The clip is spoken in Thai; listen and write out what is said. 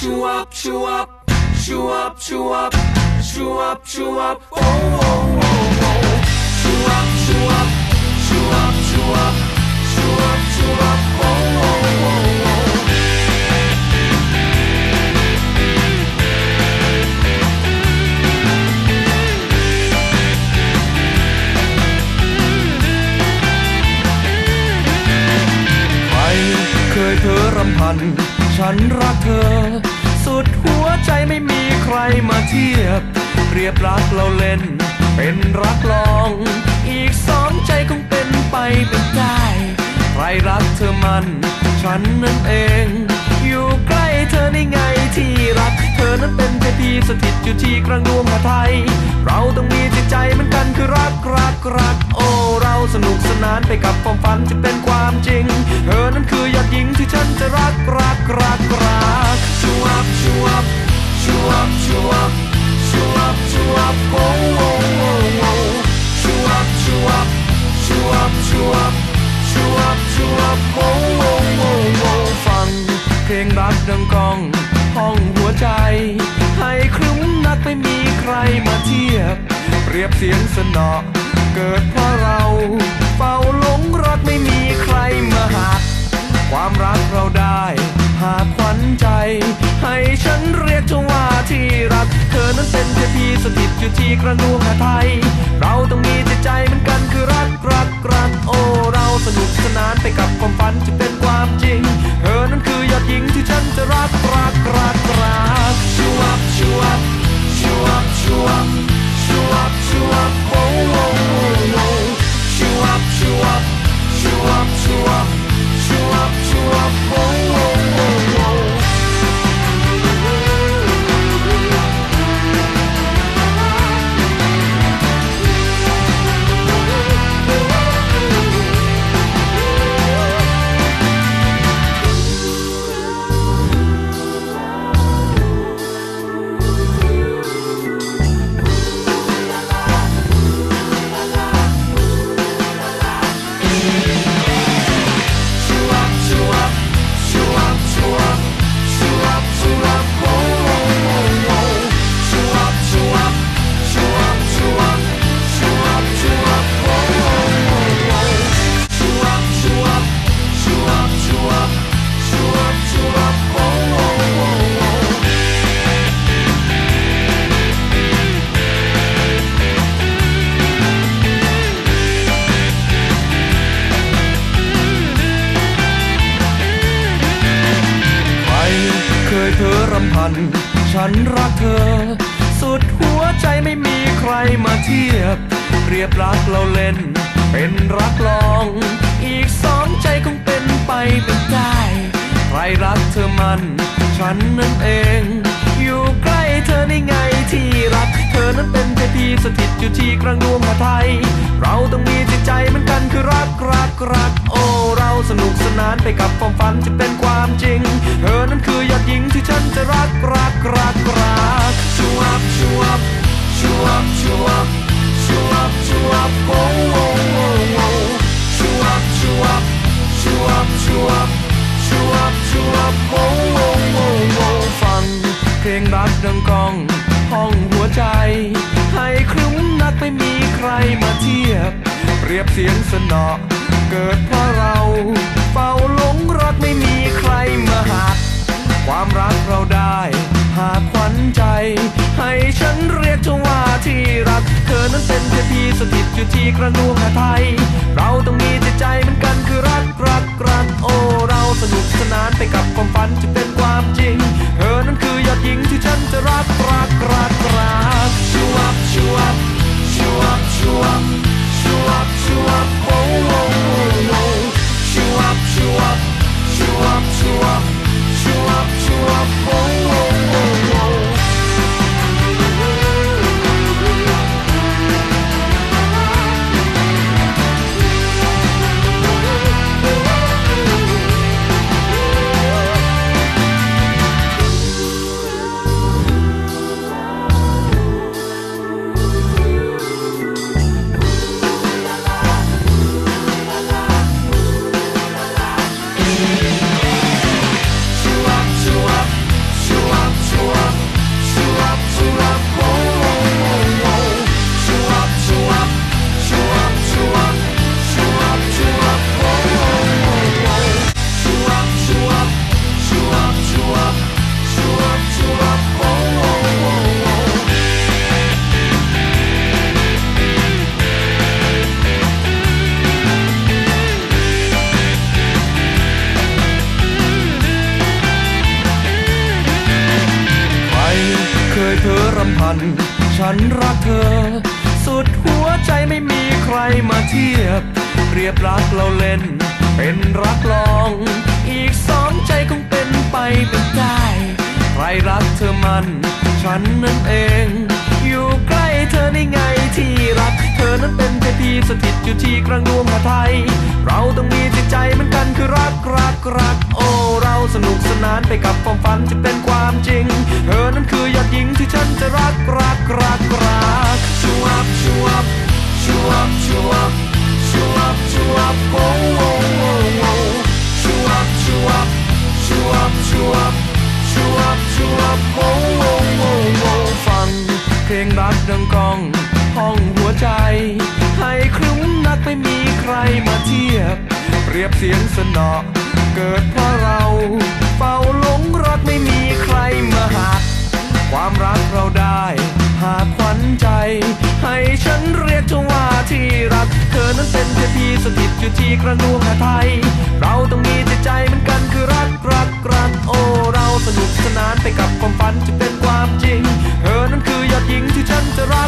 chew up, chew up, chew up, chew up, chew up, chew up, oh, oh, oh, oh. Chew up, chew up, chew up, chew up, chew up, chew up, oh, oh, oh, oh. ใครเคยเธอรำพัน ฉันรักเธ อ สุดหัวใจไม่มีใครมาเทียบ เรียบรักเราเล่น เป็นรักลอง อีกสองใจคงเป็นไปเป็นได้ ใครรักเธอมัน ฉันนั่นเอง อยู่ใกล้เธอในไงที่รัก เธอนั้นเป็นเทพีสถิตอยู่ที่กลางดวงหาไทย เราต้องมีจิตใจเหมือนกันคือรักรักรักโอ้เราสนุกสนานไปกับความฝันที่เป็นความจริง เธอนั้นคือยอดหญิงที่ฉันจะรักรักรักรัก เสียงสนอ เกิดเพราะเราเฝ้าหลงรักไม่มีใครมาหัก ความรักเราได้ หากขวัญใจ ให้ฉันเรียกเธอว่าที่รัก เธอนั้นเป็นเทพีสถิตอยู่ที่กระดวงหาไทย เราต้องมีจิตใจเหมือนกันคือรักรักรักโอ้เราสนุกสนานไปกับความฝันที่เป็นความจริง เธอนั้นคือยอดหญิงที่ฉันจะรักรักรัก ฉันรักเธอ สุดหัวใจไม่มีใครมาเทียบ เรียบรักเราเล่น เป็นรักลอง อีกสองใจคงเป็นไปเป็นได้ ใครรักเธอมัน ฉันนั่นเอง อยู่ใกล้เธอในไงที่รัก เธอนั้นเป็นเทพีสถิตอยู่ที่กลางดวงหาไทยเราต้องมีจิตใจเหมือนกันคือรักรักรักโอ้ สนุกสนานไปกับความฝันที่เป็นความจริง เธอนั้นคือยอดหญิงที่ฉันจะรักรักรักรัก Chew up, chew up, chew up, chew up, chew up, chew up, oh, oh, oh, oh. Chew up, chew up, chew up, chew up, chew up, chew up, oh, oh, oh, oh. ฟังเพลงรักดังกองห้องหัวใจ ให้คลุ้มนักไม่มีใครมาเทียบ เรียบเสียงสนอ เกิดเพราะเราเฝ้าหลงรักไม่มีใครมาหัก ความรักเราได้ หากขวัญใจ ให้ฉันเรียกเธอว่าที่รัก เธอนั้นเป็นเทพีสถิตอยู่ที่กระดวงหาไทย เราต้องมีจิตใจเหมือนกันคือรักรักรักโอ้เราสนุกสนานไปกับความฝันที่เป็นความจริง เธอนั้นคือยอดหญิงที่ฉันจะรักรัก ฉันรักเธอ สุดหัวใจไม่มีใครมาเทียบ เรียบรักเราเล่น เป็นรักลอง อีกสองใจคงเป็นไปเป็นได้ ใครรักเธอมัน ฉันนั่นเอง อยู่ใกล้เธอได้ไงที่รัก เธอนั้นเป็นเทพีสถิตอยู่ที่กลางดวงหาไทย เราต้องมีจิตใจเหมือนกันคือรักรักรัก นุกสนานไปกับความฝันจะเป็นความจริง เธอนั้นคือยอดหญิงที่ฉันจะรักรักรักรักชูอัพชูอัพชูอัพชูอัพชูอัพชูอัพโอ้โอ้โอ้โอ้ชูอัพชูอัพชูอัพชูอัพชูอัพชูอัพโอ้โอ้โอ้โอ้ฟังเพลงรักดังกองห้องหัวใจ ให้คลุ้มนักไม่มีใครมาเทียบเปรียบเสียงสนอ เกิดเพราะเราเฝ้าหลงรักไม่มีใครมาหัก ความรักเราได้ หากขวัญใจ ให้ฉันเรียกเธอว่าที่รัก เธอนั้นเป็นเทพีสถิตอยู่ที่กระทรวงไทย เราต้องมีใจใจเหมือนกันคือรักรักรักโอ้เราสนุกสนานไปกับความฝันจะเป็นความจริง เธอนั้นคือยอดหญิงที่ฉันจะรัก